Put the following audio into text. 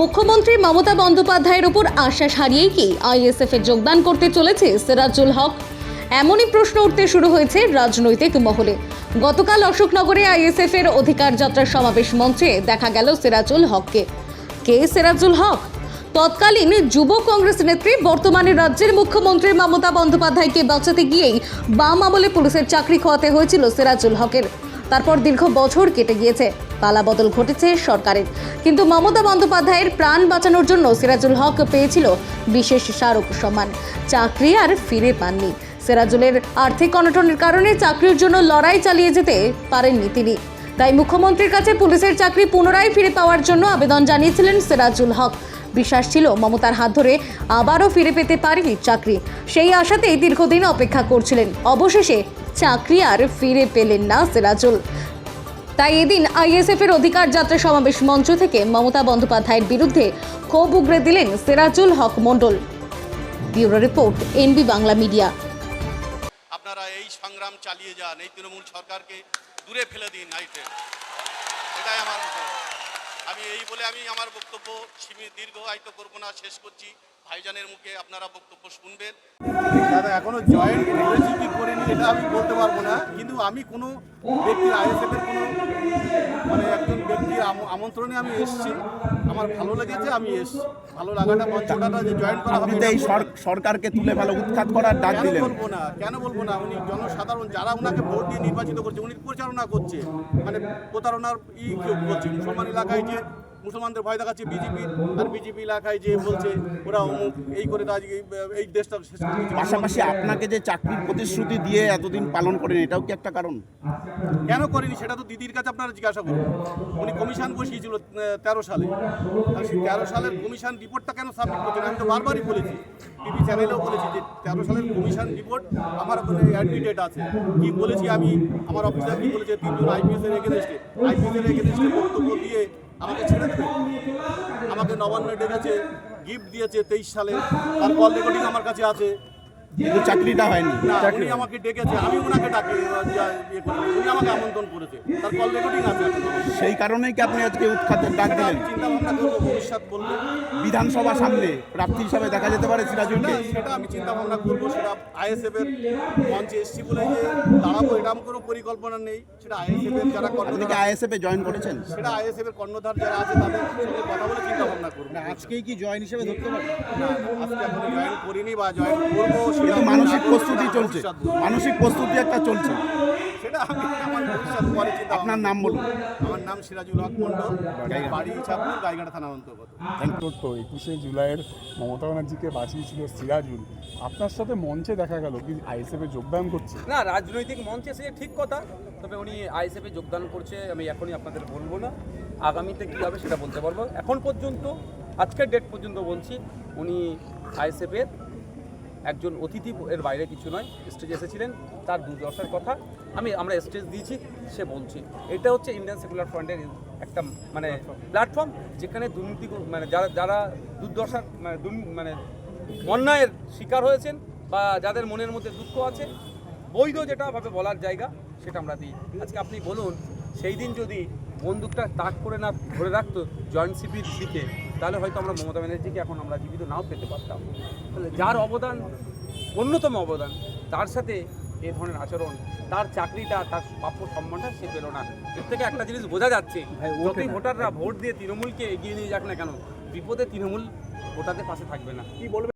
মুখ্যমন্ত্রী মমতা বন্দ্যোপাধ্যায়ের উপর আশ্বাস হারিয়েই কি আইএসএফ এ যোগদান করতে চলেছে সিরাজুল হক? এমনই প্রশ্ন উঠতে শুরু হয়েছে রাজনৈতিক মহলে। গতকাল অশোকনগরে আইএসএফ এর অধিকার যাত্রা সমাবেশ মঞ্চে দেখা গেল সিরাজুল হককে। কে সিরাজুল হক? তৎকালীন যুব কংগ্রেস নেত্রী, বর্তমানে রাজ্যের মুখ্যমন্ত্রী মমতা বন্দ্যোপাধ্যায়কে বাঁচাতে গিয়েই বাম আমলে পুলিশের চাকরি খোয়াতে হয়েছিল সিরাজুল হকের। তারপর দীর্ঘ বছর কেটে গিয়েছে। পালাবদল ঘটেছে সরকারের। কিন্তু মমতা বন্দ্যোপাধ্যায়ের প্রাণ বাঁচানোর জন্য সিরাজুল হক পেয়েছিল বিশেষ স্মারক সম্মান। চাকরি আর ফিরে পাননি। সিরাজুলের আর্থিক অনটনের কারণে চাকরির জন্য লড়াই চালিয়ে যেতে পারেননি তিনি। তাই মুখ্যমন্ত্রীর কাছে পুলিশের চাকরি পুনরায় ফিরে পাওয়ার জন্য আবেদন জানিয়েছিলেন সিরাজুল হক। বিশ্বাস ছিল মমতার হাত ধরে আবারও ফিরে পেতে পারি চাকরি। সেই আশাতেই দীর্ঘদিন অপেক্ষা করছিলেন। অবশেষে চাকরি আর ফিরে পেলেন না সিরাজুল। তাই এদিন আইএসএফ এর অধিকার যাত্রা সমাবেশ মঞ্চ থেকে মমতা বন্দ্যোপাধ্যায়ের বিরুদ্ধে ক্ষোভ উগড়ে দিলেন Sirajul Haque Mondal. Bureau report, NB Bangla media. আপনারা এই সংগ্রাম চালিয়ে যান, এই তৃণমূল সরকারকে দূরে ফেলে দিন এটাই আমার। আমি এই বলে আমি আমার বক্তব্য সীমিত দীর্ঘায়িত করব না শেষ করছি। ভাইজানের মুখে আপনারা বক্তব্য শুনবেন। দাদা এখনও জয়েন্ট রেজিস্ট্রি করিনি এটা আমি বলতে পারব না। কিন্তু আমি কোনো ব্যক্তির আইএসএফের কোনো মানে একজন ব্যক্তির আম- আমন্ত্রণে আমি এসেছি। আমার ভালো লেগেছে আমি এসেছি। ভালো লাগাটা মঞ্চটা যে জয়েন করা হবে এই সরকারকে তুলে ভালো উৎখাত করার ডাক কেন দিলেন। বলব না কেন বলব না উনি জনসাধারণ যারা ওনাকে ভোট দিয়ে নির্বাচিত করছে উনি প্রচারণা করছে। মানে প্রতারণার ই করছে মুসলমান এলাকায় যে মুসলমানদের ভয় দেখাচ্ছে বিজেপি আর বিজেপি এলাকায় যে বলছে ওরা অমুক এই করে তো আজকে এই- দেশটা শেষ। পাশাপাশি আপনাকে যে চাকরির প্রতিশ্রুতি দিয়ে এতদিন পালন করেন এটাও কি একটা কারণ? কেন করেনি? সেটা তো দিদির কাছে আপনারা জিজ্ঞাসা করুন। উনি কমিশন বসিয়েছিল তেরো সালে। আর সেই তেরো সালের কমিশন রিপোর্টটা কেন সাবমিট করছেন? আমি তো বারবারই বলেছি টিভি চ্যানেলেও বলেছি যে তেরো সালের কমিশন রিপোর্ট আমার ওখানে অ্যাডমিটেড আছে। কি বলেছি আমি? আমার অফিসার কি বলেছে? তিনজন আইপিএস এর এগেনস্টে। আইপিএস এর এগেনস্টে বক্তব্য দিয়ে আমাকে ছেড়ে দেবে। আমাকে নবান্ন ডেকেছে গিফট দিয়েছে তেইশ সালে। তার কল রেকর্ডিং আমার কাছে আছে। কিন্তু চাকরিটা হয়নি। না উনি আমাকে ডেকেছে আমি ওনাকে ডাকি ইয়ে উনি আমাকে আমন্ত্রণ করেছে তার কল রেকর্ডিং আছে সেই কারণেই কি আপনি আজকে উৎখাতের ডাক দিলেন? চিন্তা ভাবনা করব ভবিষ্যৎ বিধানসভা সামনে প্রার্থী হিসাবে দেখা যেতে পারে সিরাজুলকে সেটা- সেটা আমি চিন্তা ভাবনা করব সেটা আইএসএফ এর মঞ্চে এসছি বলে যে দাঁড়াবো এরকম কোনো পরিকল্পনা নেই। সেটা আইএসএফ এর যারা আপনি কি আইএসএফ এ জয়েন করেছেন? সেটা আইএসএফ এর কর্ণধার যারা আছে তাদের সঙ্গে কথা বলে চিন্তা ভাবনা করব। আজকেই কি জয়েন হিসেবে ধরতে পারেন না আজকে এখনও জয়েন করিনি বা জয়েন করব সেটা কিন্তু মানসিক প্রস্তুতি চলছে। মানসিক প্রস্তুতি একটা চলছে। সেটা আমি আমার ভবিষ্যৎ পরে চিন্তা আপনার নাম বলুন। আমার নাম সিরাজুল হক মন্ডল বাড়ি ইছাপুর গাইঘাটা থানার অন্তর্গত। তো একুশে জুলাইয়ের মমতা ব্যানার্জিকে বাঁচিয়েছিল সিরাজুল। আপনার সাথে মঞ্চে দেখা গেল কি আইএসএফে যোগদান করছে? না রাজনৈতিক মঞ্চে সে ঠিক কথা। তবে উনি আইএসএফে যোগদান করছে আমি এখনই আপনাদের বলব না। আগামীতে কী হবে সেটা বলতে পারব। এখন পর্যন্ত আজকের ডেট পর্যন্ত বলছি, উনি আইএসএফের একজন অতিথি এর বাইরে কিছু নয় স্টেজে এসেছিলেন, তার দুর্দশার কথা আমি, আমরা স্টেজ দিয়েছি, সে বলছি। এটা হচ্ছে ইন্ডিয়ান সেকুলার ফ্রন্টের একটা মানে প্ল্যাটফর্ম যেখানে দুর্নীতি মানে যারা যারা দুর্দশার মানে মানে অন্যায়ের শিকার হয়েছেন বা যাদের মনের মধ্যে দুঃখ আছে, বৈধ যেটা ভাবে বলার জায়গা, সেটা আমরা দিই। আজকে আপনি বলুন, সেই দিন যদি বন্দুকটা তাক করে না, ধরে রাখতো জয়েন্ট সিপির দিকে তাহলে হয়তো আমরা মমতা ব্যানার্জিকে এখন আমরা জীবিত নাও পেতে পারতাম। তাহলে যার অবদান অন্যতম অবদান তার সাথে এ ধরনের আচরণ তার চাকরিটা তার প্রাপ্য সম্মানটা সে পেল না। এর থেকে একটা জিনিস বোঝা যাচ্ছে যতই ভোটাররা ভোট দিয়ে তৃণমূলকে এগিয়ে নিয়ে যাক না কেন বিপদে তৃণমূল ভোটারদের পাশে থাকবে না। কি বলবে?